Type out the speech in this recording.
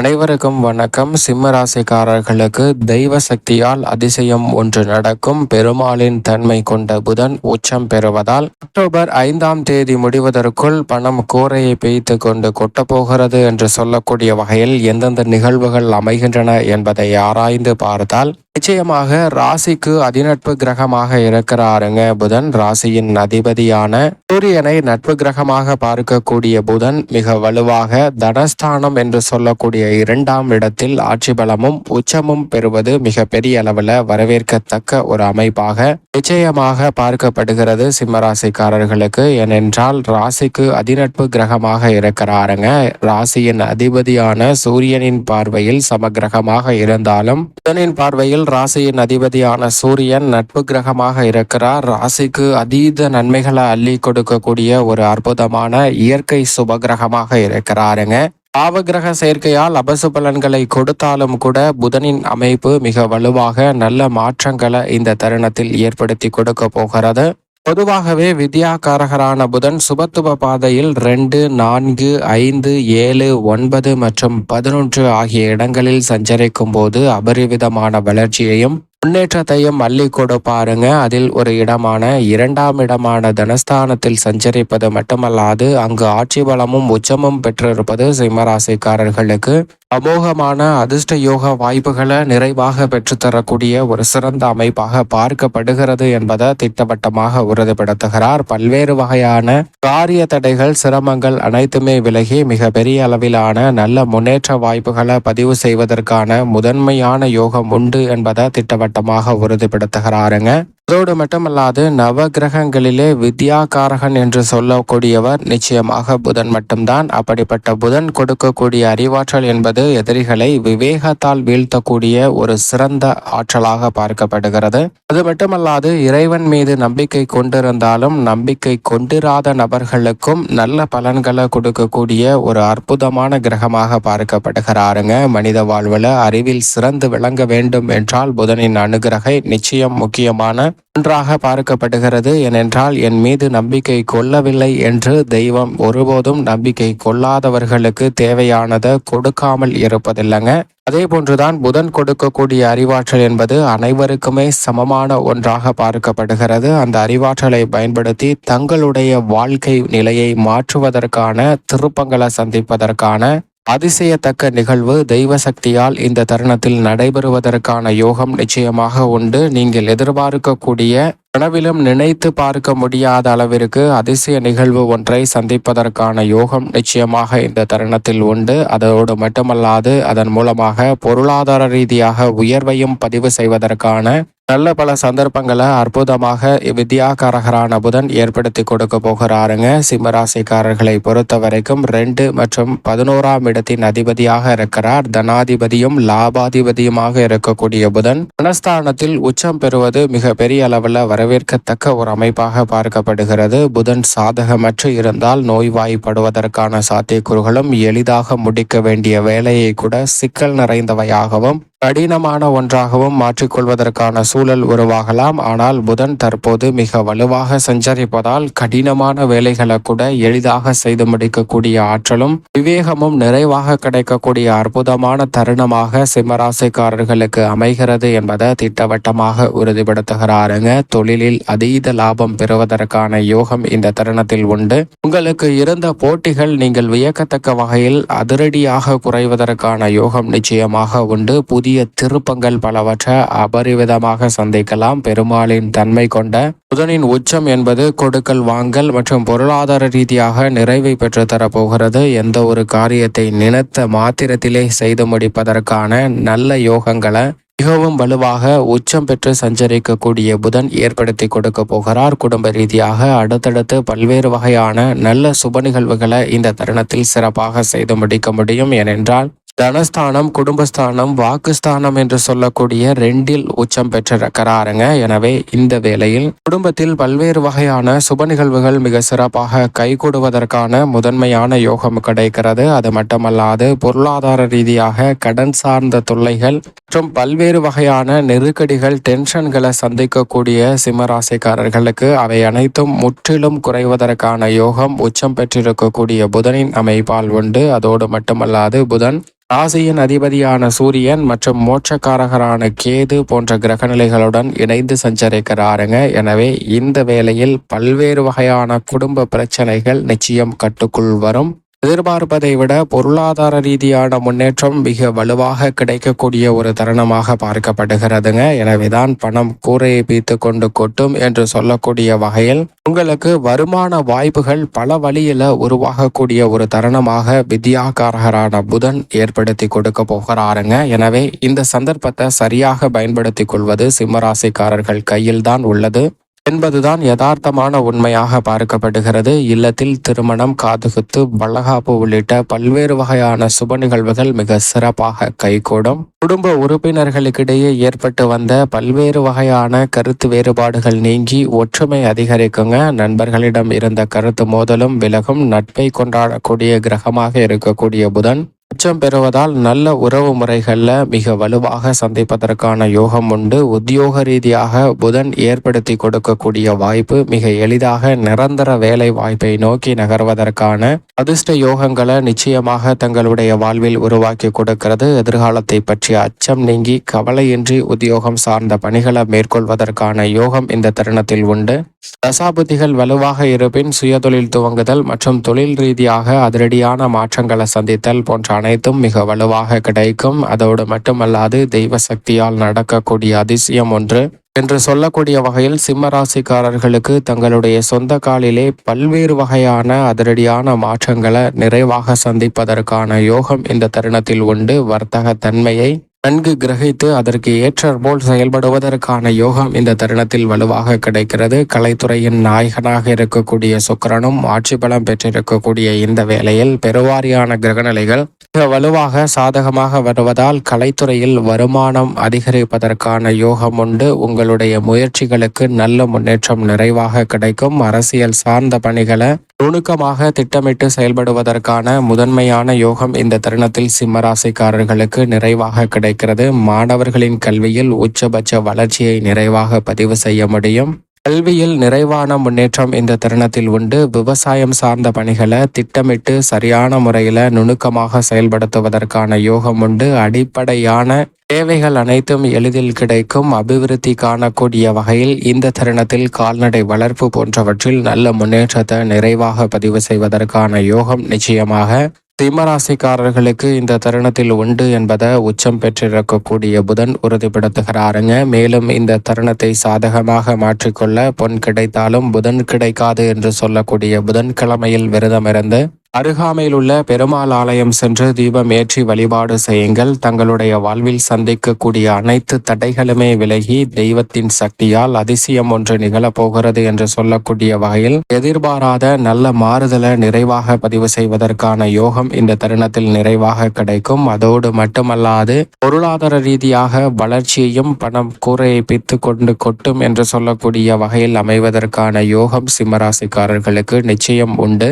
அனைவருக்கும் வணக்கம். சிம்ம ராசிக்காரர்களுக்கு தெய்வ சக்தியால் அதிசயம் ஒன்று நடக்கும். பெருமாளின் தன்மை கொண்ட புதன் உச்சம் பெறுவதால் அக்டோபர் ஐந்தாம் தேதி முடிவதற்குள் பணம் கூரையை பெய்த்து கொண்டு கொட்டப்போகிறது என்று சொல்லக்கூடிய வகையில் எந்தெந்த நிகழ்வுகள் அமைகின்றன என்பதை ஆராய்ந்து பார்த்தால் நிச்சயமாக ராசிக்கு அதிநட்பு கிரகமாக இருக்கிறாருங்க. புதன் ராசியின் அதிபதியான சூரியனை நட்பு கிரகமாக பார்க்கக்கூடிய புதன் மிக வலுவாக தனஸ்தானம் என்று சொல்லக்கூடிய இரண்டாம் இடத்தில் ஆட்சி பலமும் உச்சமும் பெறுவது மிக பெரிய அளவில் வரவேற்கத்தக்க ஒரு அமைப்பாக நிச்சயமாக பார்க்கப்படுகிறது சிம்மராசிக்காரர்களுக்கு. ஏனென்றால் ராசிக்கு அதிநட்பு கிரகமாக இருக்கிறாருங்க. ராசியின் அதிபதியான சூரியனின் பார்வையில் சமகிரகமாக இருந்தாலும் புதனின் பார்வையில் ராசியின் அதிபதியான சூரியன் நட்பு கிரகமாக இருக்கிறார். ராசிக்கு அதீத நன்மைகளை அள்ளி கொடுக்கக்கூடிய ஒரு அற்புதமான இயற்கை சுபகிரகமாக இருக்கிறாருங்க. பாவகிரக சேர்க்கையால் அபசு பலன்களை கொடுத்தாலும் கூட புதனின் அமைப்பு மிக வலுவாக நல்ல மாற்றங்களை இந்த தருணத்தில் ஏற்படுத்தி கொடுக்க போகிறது. பொதுவாகவே வித்யாகாரகரான புதன் சுபத்துவ பாதையில் ரெண்டு நான்கு ஐந்து ஏழு ஒன்பது மற்றும் பதினொன்று ஆகிய இடங்களில் சஞ்சரிக்கும் போது அபரிவிதமான வளர்ச்சியையும் முன்னேற்றத்தையும் அள்ளி கொடுப்பாருங்க அதில் ஒரு இடமான இரண்டாம் இடமான தனஸ்தானத்தில் சஞ்சரிப்பது மட்டுமல்லாது அங்கு ஆட்சி பலமும் உச்சமும் பெற்றிருப்பது சிம்மராசிக்காரர்களுக்கு அமோகமான அதிர்ஷ்ட யோக வாய்ப்புகளை நிறைவாக பெற்றுத்தரக்கூடிய ஒரு சிறந்த அமைப்பாக பார்க்கப்படுகிறது என்பதை திட்டவட்டமாக உறுதிப்படுத்துகிறார். பல்வேறு வகையான காரிய தடைகள் சிரமங்கள் அனைத்துமே விலகி மிக பெரிய அளவிலான நல்ல முன்னேற்ற வாய்ப்புகளை பதிவு செய்வதற்கான முதன்மையான யோகம் உண்டு என்பதை திட்டவட்டமாக உறுதிப்படுத்துகிறாருங்க. அதோடு மட்டுமல்லாது நவ கிரகங்களிலே வித்யாகாரகன் என்று சொல்லக்கூடியவர் நிச்சயமாக புதன் மட்டும்தான். அப்படிப்பட்ட புதன் கொடுக்கக்கூடிய அறிவாற்றல் என்பது எதிரிகளை விவேகத்தால் வீழ்த்தக்கூடிய ஒரு சிறந்த ஆற்றலாக பார்க்கப்படுகிறது. அது மட்டுமல்லாது இறைவன் மீது நம்பிக்கை கொண்டிருந்தாலும் நம்பிக்கை கொண்டிராத நபர்களுக்கும் நல்ல பலன்களை கொடுக்கக்கூடிய ஒரு அற்புதமான கிரகமாக பார்க்கப்படுகிறாருங்க. மனித வாழ்வில் அறிவில் சிறந்து விளங்க வேண்டும் என்றால் புதனின் அனுகிரகை நிச்சயம் முக்கியமான ஒன்றாக பார்க்கப்படுகிறது ஏனென்றால் என் மீது நம்பிக்கை கொள்ளவில்லை என்று தெய்வம் ஒருபோதும் நம்பிக்கை கொள்ளாதவர்களுக்கு தேவையானதை கொடுக்காமல் இருப்பதில்லைங்க. அதே போன்றுதான் புதன் கொடுக்கக்கூடிய அறிவாற்றல் என்பது அனைவருக்குமே சமமான ஒன்றாக பார்க்கப்படுகிறது. அந்த அறிவாற்றலை பயன்படுத்தி தங்களுடைய வாழ்க்கை நிலையை மாற்றுவதற்கான திருப்பங்களை சந்திப்பதற்கான அதிசயத்தக்க நிகழ்வு தெய்வ சக்தியால் இந்த தருணத்தில் நடைபெறுவதற்கான யோகம் நிச்சயமாக உண்டு. நீங்கள் எதிர்பார்க்கக்கூடிய கனவிலும் நினைத்து பார்க்க முடியாத அளவிற்கு அதிசய நிகழ்வு ஒன்றை சந்திப்பதற்கான யோகம் நிச்சயமாக இந்த தருணத்தில் உண்டு. அதோடு மட்டுமல்லாது அதன் மூலமாக பொருளாதார ரீதியாக உயர்வையும் பதிவு செய்வதற்கான நல்ல பல சந்தர்ப்பங்களை அற்புதமாக வித்யாகாரகரான புதன் ஏற்படுத்தி கொடுக்க போகிறாருங்க. சிம்மராசிக்காரர்களை பொறுத்த வரைக்கும் ரெண்டு மற்றும் பதினோராம் இடத்தின் அதிபதியாக இருக்கிறார். தனாதிபதியும் லாபாதிபதியுமாக இருக்கக்கூடிய புதன் மனஸ்தானத்தில் உச்சம் பெறுவது மிக பெரிய அளவில் வரவேற்கத்தக்க ஒரு அமைப்பாக பார்க்கப்படுகிறது. புதன் சாதகமற்று இருந்தால் நோய்வாய்ப்படுவதற்கான சாத்தியக்கூறுகளும் எளிதாக முடிக்க வேண்டிய வேலையை கூட சிக்கல் நிறைந்தவையாகவும் கடினமான ஒன்றாகவும் மாற்றிக்கொள்வதற்கான சூழல் உருவாகலாம். ஆனால் புதன் தற்போது மிக வலுவாக சஞ்சரிப்பதால் கடினமான வேலைகளை கூட எளிதாக செய்து முடிக்கக்கூடிய ஆற்றலும் விவேகமும் நிறைவாக கிடைக்கக்கூடிய அற்புதமான தருணமாக சிம்மராசிக்காரர்களுக்கு அமைகிறது என்பதை திட்டவட்டமாக உறுதிப்படுத்துகிறாருங்க. தொழிலில் அதீத லாபம் பெறுவதற்கான யோகம் இந்த தருணத்தில் உண்டு. உங்களுக்கு இருந்த போட்டிகள் நீங்கள் வியக்கத்தக்க வகையில் அதிரடியாக குறைவதற்கான யோகம் நிச்சயமாக உண்டு. புதிய புதிய திருப்பங்கள் பலவற்றை அபரிவிதமாக சந்திக்கலாம். பெருமாளின் தன்மை கொண்ட புதனின் உச்சம் என்பது கொடுக்கல் வாங்கல் மற்றும் பொருளாதார ரீதியாக நிறைவை பெற்று போகிறது எந்த ஒரு காரியத்தை நினைத்த மாத்திரத்திலே செய்து முடிப்பதற்கான நல்ல யோகங்களை மிகவும் வலுவாக உச்சம் பெற்று சஞ்சரிக்கக்கூடிய புதன் ஏற்படுத்தி கொடுக்க போகிறார். குடும்ப ரீதியாக அடுத்தடுத்து பல்வேறு வகையான நல்ல சுப நிகழ்வுகளை இந்த தருணத்தில் சிறப்பாக செய்து முடிக்க முடியும். ஏனென்றால் தனஸ்தானம் குடும்பஸ்தானம் வாக்குஸ்தானம் என்று சொல்லக்கூடிய ரெண்டில் உச்சம் பெற்றிருக்கிறாருங்க எனவே இந்த வேளையில் குடும்பத்தில் பல்வேறு வகையான சுப நிகழ்வுகள் மிக சிறப்பாக கைகூடுவதற்கான முதன்மையான யோகம் கிடைக்கிறது. அது மட்டுமல்லாது பொருளாதார ரீதியாக கடன் சார்ந்த தொல்லைகள் மற்றும் பல்வேறு வகையான நெருக்கடிகள் டென்ஷன்களை சந்திக்கக்கூடிய சிம்மராசிக்காரர்களுக்கு அவை அனைத்தும் முற்றிலும் குறைவதற்கான யோகம் உச்சம் பெற்றிருக்கக்கூடிய புதனின் அமைப்பால் உண்டு. அதோடு மட்டுமல்லாது புதன் ராசியின் அதிபதியான சூரியன் மற்றும் மோட்சக்காரகரான கேது போன்ற கிரகநிலைகளுடன் இணைந்து சஞ்சரிக்கிறாருங்க. எனவே இந்த வேளையில் பல்வேறு வகையான குடும்ப பிரச்சனைகள் நிச்சயம் கட்டுக்குள் வரும். எதிர்பார்ப்பதை விட பொருளாதார ரீதியான முன்னேற்றம் மிக வலுவாக கிடைக்கக்கூடிய ஒரு தருணமாக பார்க்கப்படுகிறதுங்க. எனவேதான் பணம் கூரையை பீத்து கொண்டு கொட்டும் என்று சொல்லக்கூடிய வகையில் உங்களுக்கு வருமான வாய்ப்புகள் பல வழியில உருவாகக்கூடிய ஒரு தருணமாக வித்யாகாரகரான புதன் ஏற்படுத்தி கொடுக்க போகிறாருங்க. எனவே இந்த சந்தர்ப்பத்தை சரியாக பயன்படுத்திக் கொள்வது சிம்மராசிக்காரர்கள் கையில்தான் உள்ளது. என்பதுதான் யதார்த்தமான உண்மையாக பார்க்கப்படுகிறது. இல்லத்தில் திருமணம் காதுகுத்து வளகாப்பு உள்ளிட்ட பல்வேறு வகையான சுப நிகழ்வுகள் மிக சிறப்பாக கைகூடும். குடும்ப உறுப்பினர்களுக்கிடையே ஏற்பட்டு வந்த பல்வேறு வகையான கருத்து வேறுபாடுகள் நீங்கி ஒற்றுமை அதிகரிக்குங்க. நண்பர்களிடம் இருந்த கருத்து மோதலும் விலகும் நட்பை கொண்டாடக்கூடிய கிரகமாக இருக்கக்கூடிய புதன் உச்சம் பெறுவதால் நல்ல உறவு முறைகளில் மிக வலுவாக சந்திப்பதற்கான யோகம் உண்டு. உத்தியோக ரீதியாக புதன் ஏற்படுத்தி கொடுக்கக்கூடிய வாய்ப்பு மிக எளிதாக நிரந்தர வேலை வாய்ப்பை நோக்கி நகர்வதற்கான அதிர்ஷ்ட யோகங்களை நிச்சயமாக தங்களுடைய வாழ்வில் உருவாக்கி கொடுக்கிறது. எதிர்காலத்தை பற்றிய அச்சம் நீங்கி கவலையின்றி உத்தியோகம் சார்ந்த பணிகளை மேற்கொள்வதற்கான யோகம் இந்த தருணத்தில் உண்டு. தசாபுதிகள் வலுவாக இருப்பின் சுயதொழில் துவங்குதல் மற்றும் தொழில் ரீதியாக அதிரடியான மாற்றங்களை சந்தித்தல் போன்ற அனைத்தும் மிக வலுவாக கிடைக்கும். அதோடு மட்டுமல்லாது தெய்வ சக்தியால் நடக்கக்கூடிய அதிசயம் ஒன்று. என்று சொல்லக்கூடிய வகையில் சிம்ம ராசிக்காரர்களுக்கு தங்களுடைய சொந்த காலிலே பல்வேறு வகையான அதிரடியான மாற்றங்களை நிறைவாக சந்திப்பதற்கான யோகம் இந்த தருணத்தில் உண்டு. வர்த்தக தன்மையை நன்கு கிரகித்து அதற்கு ஏற்றற்போல் செயல்படுவதற்கான யோகம் இந்த தருணத்தில் வலுவாக கிடைக்கிறது. கலைத்துறையின் நாயகனாக இருக்கக்கூடிய சுக்கரனும் ஆட்சி பலம் பெற்றிருக்கக்கூடிய இந்த வேளையில் பெருவாரியான கிரகநிலைகள் மிக வலுவாக சாதகமாக வருவதால் கலைத்துறையில் வருமானம் அதிகரிப்பதற்கான யோகம் உண்டு. உங்களுடைய முயற்சிகளுக்கு நல்ல முன்னேற்றம் நிறைவாக கிடைக்கும். அரசியல் சார்ந்த பணிகளை நுணுக்கமாக திட்டமிட்டு செயல்படுவதற்கான முதன்மையான யோகம் இந்த தருணத்தில் சிம்மராசிக்காரர்களுக்கு நிறைவாக கிடைக்கிறது. மாணவர்களின் கல்வியில் உச்சபட்ச வளர்ச்சியை நிறைவாக பதிவு செய்ய முடியும். கல்வியில் நிறைவான முன்னேற்றம் இந்த தருணத்தில் உண்டு. விவசாயம் சார்ந்த பணிகளை திட்டமிட்டு சரியான முறையில் நுணுக்கமாக செயல்படுத்துவதற்கான யோகம் உண்டு. அடிப்படையான தேவைகள் அனைத்தும் எளிதில் கிடைக்கும். அபிவிருத்தி காணக்கூடிய வகையில் இந்த தருணத்தில் கால்நடை வளர்ப்பு போன்றவற்றில் நல்ல முன்னேற்றத்தை நிறைவாக பதிவு செய்வதற்கான யோகம் நிச்சயமாக சிம்மராசிக்காரர்களுக்கு இந்த தருணத்தில் உண்டு என்பதை உச்சம் பெற்றிருக்கக்கூடிய புதன் உறுதிப்படுத்துகிறாருங்க. மேலும் இந்த தருணத்தை சாதகமாக மாற்றிக்கொள்ள பொன் கிடைத்தாலும் புதன் கிடைக்காது என்று சொல்லக்கூடிய புதன்கிழமையில் விரதமிருந்து அருகாமையில் உள்ள பெருமாள் ஆலயம் சென்று தீபம் ஏற்றி வழிபாடு செய்யுங்கள். தங்களுடைய வாழ்வில் சந்திக்கக்கூடிய அனைத்து தடைகளுமே விலகி தெய்வத்தின் சக்தியால் அதிசயம் ஒன்று நிகழப்போகிறது என்று சொல்லக்கூடிய வகையில் எதிர்பாராத நல்ல மாறுதலை நிறைவாக பதிவு செய்வதற்கான யோகம் இந்த தருணத்தில் நிறைவாக கிடைக்கும். அதோடு மட்டுமல்லாது பொருளாதார ரீதியாக வளர்ச்சியையும் பணம் கூரையை பித்து கொண்டு கொட்டும் என்று சொல்லக்கூடிய வகையில் அமைவதற்கான யோகம் சிம்மராசிக்காரர்களுக்கு நிச்சயம் உண்டு.